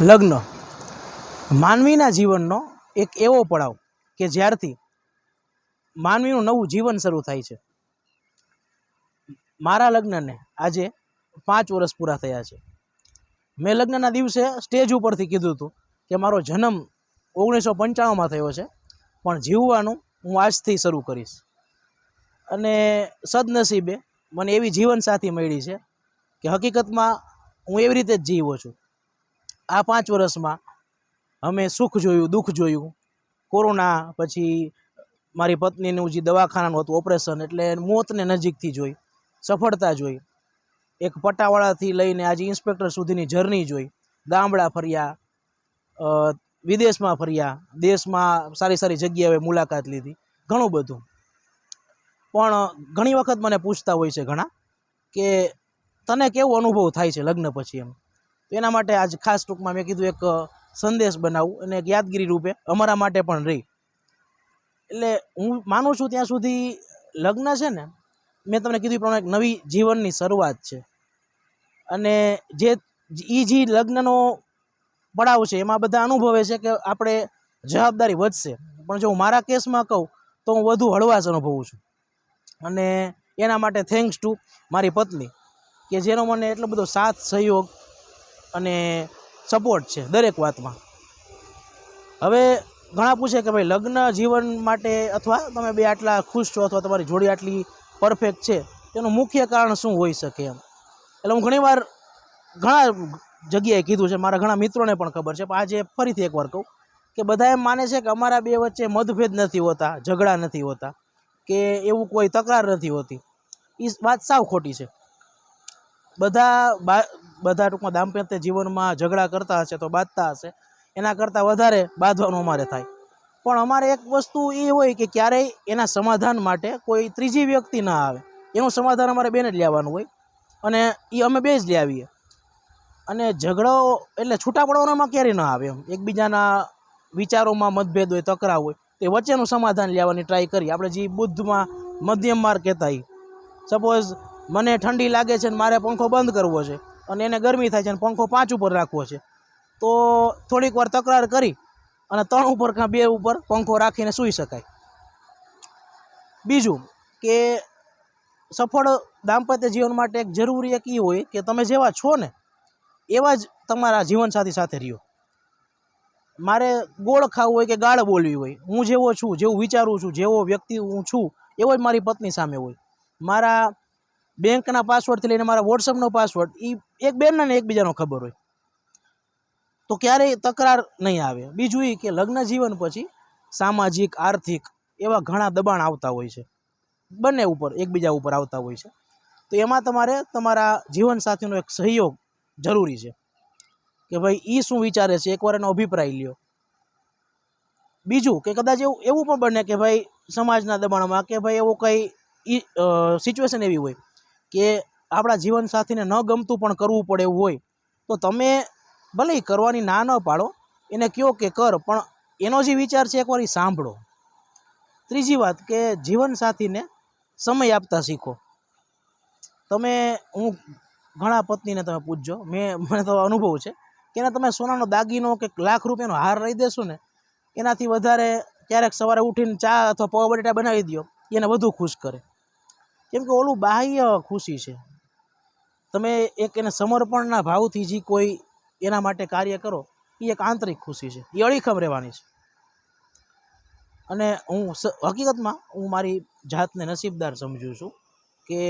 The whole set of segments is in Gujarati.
લગ્ન. માનવીના જીવનનો એક એવો પડાવ કે જ્યારથી માનવીનું નવું જીવન શરૂ થાય છે. મારા લગ્નને આજે પાંચ વર્ષ પૂરા થયા છે. મેં લગ્નના દિવસે સ્ટેજ ઉપરથી કીધું હતું કે મારો જન્મ ઓગણીસો પંચાણુંમાં થયો છે, પણ જીવવાનું હું આજથી શરૂ કરીશ. અને સદનસીબે મને એવી જીવનસાથી મળી છે કે હકીકતમાં હું એવી રીતે જ જીવો છું. આ પાંચ વર્ષમાં અમે સુખ જોયું, દુઃખ જોયું. કોરોના પછી મારી પત્નીનું જે દવાખાનાનું હતું ઓપરેશન, એટલે મોતને નજીકથી જોઈ, સફળતા જોઈ. એક પટાવાળાથી લઈને આજે ઇન્સ્પેક્ટર સુધીની જર્ની જોઈ. ગામડા ફર્યા વિદેશમાં ફર્યા, દેશમાં સારી સારી જગ્યાએ મુલાકાત લીધી, ઘણું બધું. પણ ઘણી વખત મને પૂછતા હોય છે ઘણા કે તને કેવો અનુભવ થાય છે લગ્ન પછી એમ? તો એના માટે આજ ખાસ ટૂંકમાં મેં કીધું એક સંદેશ બનાવું અને એક યાદગીરી રૂપે અમારા માટે પણ રહી. એટલે હું માનું છું ત્યાં સુધી લગ્ન છે ને, મેં તમને કીધું પ્રમાણે એક નવી જીવનની શરૂઆત છે. અને જે એ જે લગ્નનો પડાવ છે, એમાં બધા અનુભવે છે કે આપણે જવાબદારી વધશે. પણ જો હું મારા કેસમાં કહું, તો હું વધુ હળવાશ અનુભવું છું. અને એના માટે થેન્ક્સ ટુ મારી પત્ની, કે જેનો મને એટલો બધો સાથ, સહયોગ અને સપોર્ટ છે દરેક વાતમાં. હવે ઘણા પૂછે કે ભાઈ લગ્ન જીવન માટે અથવા તમે બે આટલા ખુશ છો અથવા તમારી જોડી આટલી પરફેક્ટ છે, તેનું મુખ્ય કારણ શું હોઈ શકે એમ? એટલે હું ઘણીવાર ઘણા જગ્યાએ કીધું છે, મારા ઘણા મિત્રોને પણ ખબર છે, પણ આજે ફરીથી એકવાર કહું કે બધા એમ માને છે કે અમારા બે વચ્ચે મતભેદ નથી હોતા, ઝઘડા નથી હોતા, કે એવું કોઈ તકરાર નથી હોતી. એ વાત સાવ ખોટી છે. બધા બધા ટૂંકમાં દાંપત્ય જીવનમાં ઝઘડા કરતા હશે તો બાંધતા હશે. એના કરતાં વધારે બાંધવાનું અમારે થાય. પણ અમારે એક વસ્તુ એ હોય કે ક્યારેય એના સમાધાન માટે કોઈ ત્રીજી વ્યક્તિ ના આવે. એનું સમાધાન અમારે બેને જ લેવાનું હોય. અને એ અમે બે જ લાવીએ. અને ઝઘડો એટલે છૂટા પડવાનામાં ક્યારેય ન આવે એમ. એકબીજાના વિચારોમાં મતભેદ હોય તકરા હોય, તે વચ્ચેનું સમાધાન લેવાની ટ્રાય કરી આપણે જે બુદ્ધમાં મધ્યમ માર્ગ કહેતા સપોઝ મને ઠંડી લાગે છે ને મારે પંખો બંધ કરવો છે. અને એને ગરમી થાય છે અને પંખો પાંચ ઉપર રાખવો છે. તો થોડીક વાર તકરાર કરી અને ત્રણ ઉપર કાં બે ઉપર પંખો રાખીને સૂઈ શકાય. બીજું કે સફળ દાંપત્ય જીવન માટે એક જરૂરી એક એ હોય કે તમે જેવા છો ને, એવા જ તમારા જીવનસાથી સાથે રહ્યો. મારે ગોળ ખાવું હોય કે ગાળ બોલવી હોય, હું જેવો છું, જેવું વિચારું છું, જેવો વ્યક્તિ હું છું, એવો જ મારી પત્ની સામે હોય. મારા બેંકના પાસવર્ડથી લઈને મારા વોટ્સઅપનો પાસવર્ડ એ એક બેનને એકબીજાનો ખબર હોય. તો ક્યારેય તકરાર નહીં આવે. બીજું એ કે લગ્ન જીવન પછી સામાજિક, આર્થિક એવા ઘણા દબાણ આવતા હોય છે. બંને ઉપર, એકબીજા ઉપર આવતા હોય છે. તો એમાં તમારે તમારા જીવનસાથીનો એક સહયોગ જરૂરી છે. કે ભાઈ એ શું વિચારે છે? એકવાર એનો અભિપ્રાય લ્યો. બીજું કે કદાચ એવું એવું પણ બને કે ભાઈ સમાજના દબાણમાં કે ભાઈ એવું કંઈ સિચ્યુએશન એવી હોય કે આપણા જીવનસાથીને ન ગમતું પણ કરવું પડે એવું હોય, તો તમે ભલે કરવાની ના ન પાડો, એને કહો કે કર, પણ એનો જે વિચાર છે એકવાર સાંભળો. ત્રીજી વાત કે જીવનસાથીને સમય આપતા શીખો. તમે, હું ઘણા પત્નીને તમે પૂછજો, મેં, મને તો અનુભવ છે કે એને તમે સોનાનો દાગીનો કે લાખ રૂપિયાનો હાર રહી દેશો ને, એનાથી વધારે ક્યારેક સવારે ઉઠીને ચા અથવા પૌવા બટેટા બનાવી દો એને વધુ ખુશ કરે. કેમ કે ઓલું બાહ્ય ખુશી છે. તમે એક એને સમર્પણના ભાવથી જે કોઈ એના માટે કાર્ય કરો એ એક આંતરિક ખુશી છે. એ અડીખમ રહેવાની છે. અને હું હકીકતમાં હું મારી જાતને નસીબદાર સમજું છું કે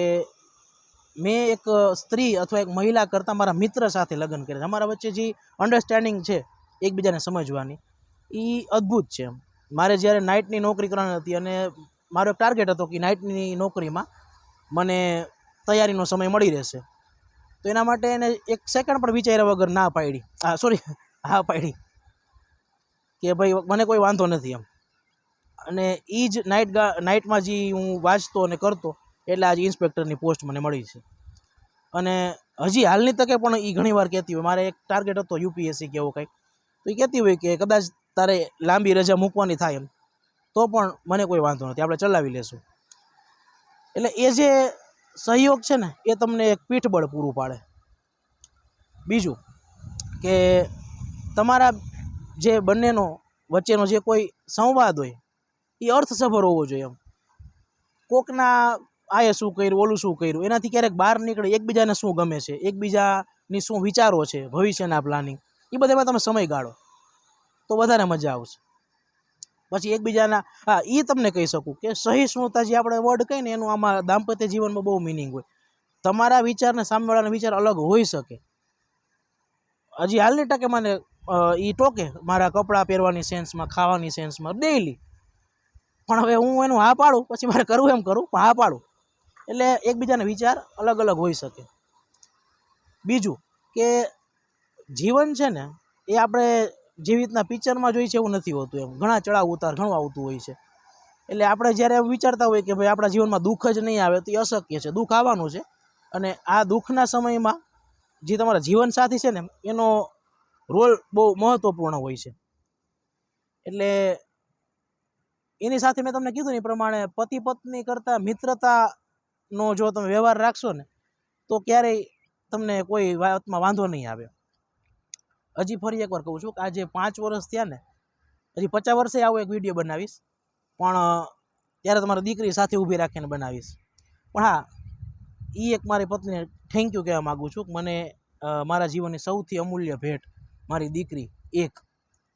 મેં એક સ્ત્રી અથવા એક મહિલા કરતાં મારા મિત્ર સાથે લગ્ન કર્યા અમારા વચ્ચે જે અન્ડરસ્ટેન્ડિંગ છે, એકબીજાને સમજવાની એ અદ્ભુત છે એમ. મારે જ્યારે નાઇટની નોકરી કરવાની હતી અને મારો ટાર્ગેટ હતો કે નાઇટની નોકરીમાં મને તૈયારીનો સમય મળી રહેશે. તો એના માટે એને એક સેકન્ડ પણ વિચાર્યા વગર ના પાડી. હા સોરી હા, પાડી. કે ભાઈ, મને કોઈ વાંધો નથી એમ. અને એ જ નાઇટ નાઇટમાં જે હું વાંચતો અને કરતો, એટલે આજે ઇન્સ્પેક્ટરની પોસ્ટ મને મળી છે. અને હજી હાલની તકે પણ એ ઘણીવાર કહેતી હોય, મારે એક ટાર્ગેટ હતો યુપીએસસી કે એવો કંઈક. તો એ કહેતી હોય કે કદાચ તારે લાંબી રજા મૂકવાની થાય એમ, તો પણ મને કોઈ વાંધો નથી, આપણે ચલાવી લેશું. એટલે એ જે સહયોગ છે ને, એ તમને એક પીઠબળ પૂરું પાડે. બીજું કે તમારા જે બંનેનો, વચ્ચેનો જે કોઈ સંવાદ હોય, એ અર્થસભર હોવો જોઈએ એમ. કોકના આએ શું કર્યું, ઓલું શું કર્યું, એનાથી ક્યારેક બહાર નીકળે, એકબીજાને શું ગમે છે, એકબીજાની શું વિચારો છે, ભવિષ્યના પ્લાનિંગ એ બધામાં તમે સમય ગાળો. તો વધારે મજા આવશે. પછી એકબીજાના, હા એ તમને કહી શકું કે સહિષ્ણુતા જે આપણે વર્ડ કહીએ ને, એનું આમાં દાંપત્ય જીવનમાં બહુ મિનિંગ હોય. તમારા વિચારને સામેવાળાના વિચાર અલગ હોઈ શકે. હજી હાલની ટકે મને એ ટોકે મારા કપડાં પહેરવાની સેન્સમાં, ખાવાની સેન્સમાં ડેઈલી પણ હવે હું એનું હા પાડું, પછી મારે કરવું એમ કરું, પણ હા પાડું. એટલે એકબીજાના વિચાર અલગ અલગ હોઈ શકે. બીજું કે જીવન છે ને, એ આપણે જેવી રીતના પિક્ચરમાં જોઈએ છે એવું નથી હોતું એમ. ઘણા ચડાવ ઉતાર ઘણું આવતું હોય છે. એટલે આપણે જ્યારે એવું વિચારતા હોય કે ભાઈ આપણા જીવનમાં દુઃખ જ નહીં આવે, તો એ અશક્ય છે. દુઃખ આવવાનું છે. અને આ દુઃખના સમયમાં જે તમારા જીવનસાથી છે ને, એનો રોલ બહુ મહત્ત્વપૂર્ણ હોય છે. એટલે એની સાથે મેં તમને કીધું ને એ પ્રમાણે પતિ પત્ની કરતાં મિત્રતાનો જો તમે વ્યવહાર રાખશો ને, તો ક્યારેય તમને કોઈ વાતમાં વાંધો નહીં આવે. હજી ફરી એકવાર કહું છું કે આજે પાંચ વર્ષ થયા ને, હજી પચાસ વર્ષે આવો એક વીડિયો બનાવીશ. પણ ત્યારે તમારી દીકરી સાથે ઊભી રાખીને બનાવીશ. પણ હા એ એક મારી પત્નીને થેન્ક યુ કહેવા માગું છું કે મને મારા જીવનની સૌથી અમૂલ્ય ભેટ મારી દીકરી એક,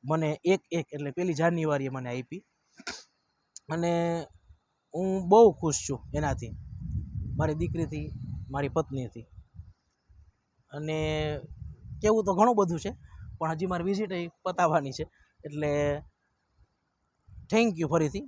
મને એક એક એટલે પહેલી જાન્યુઆરીએ મને આપી. અને હું બહુ ખુશ છું એનાથી, મારી દીકરીથી, મારી પત્નીથી. અને કેવું તો ઘણું બધું છે, પણ હજી મારે વિઝિટ એ પતાવવાની છે. એટલે થેન્ક યુ ફરીથી.